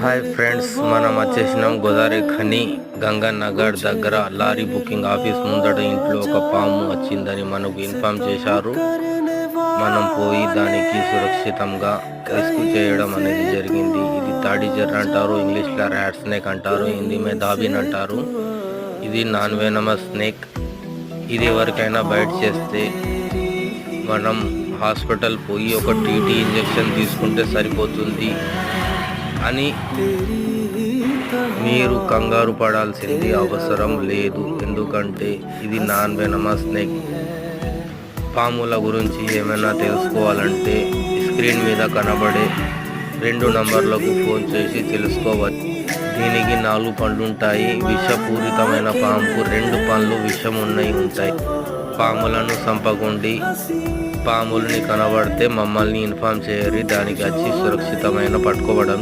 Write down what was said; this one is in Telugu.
హాయ్ ఫ్రెండ్స్ మనం వచ్చేసినాం గోదావరి ఖని గంగా నగర్ దగ్గర. లారీ బుకింగ్ ఆఫీస్ ముందట ఇంట్లో ఒక పాము వచ్చిందని మనకు ఇన్ఫామ్ చేశారు. మనం పోయి దానికి సురక్షితంగా రెస్క్యూ చేయడం అనేది జరిగింది. ఇది తాడిజర్ అంటారు ఇంగ్లీష్లో ర్యాట్ స్నేక్ అంటారు హిందీ మే దాబిన్ అంటారు. ఇది నాన్ వెనమస్ స్నేక్. ఇది ఎవరికైనా బయట చేస్తే మనం హాస్పిటల్ పోయి ఒక టీటీ ఇంజెక్షన్ తీసుకుంటే సరిపోతుంది. అని మీరు కంగారు పడాల్సింది అవసరం లేదు. ఎందుకంటే ఇది నాన్ వెనమస్ స్నేక్ పాముల గురించి ఏమైనా తెలుసుకోవాలంటే స్క్రీన్ మీద కనబడే రెండు నంబర్లకు ఫోన్ చేసి తెలుసుకోవచ్చు. దీనికి నాలుగు పండ్లు ఉంటాయి విషపూరితమైన పాముకు రెండు పండ్లు విషం ఉన్నాయి ఉంటాయి. పాములను చంపకుండి పాములని కనబడితే మమ్మల్ని ఇన్ఫామ్ చేయరి. దానికి వచ్చి సురక్షితమైన పట్టుకోవడం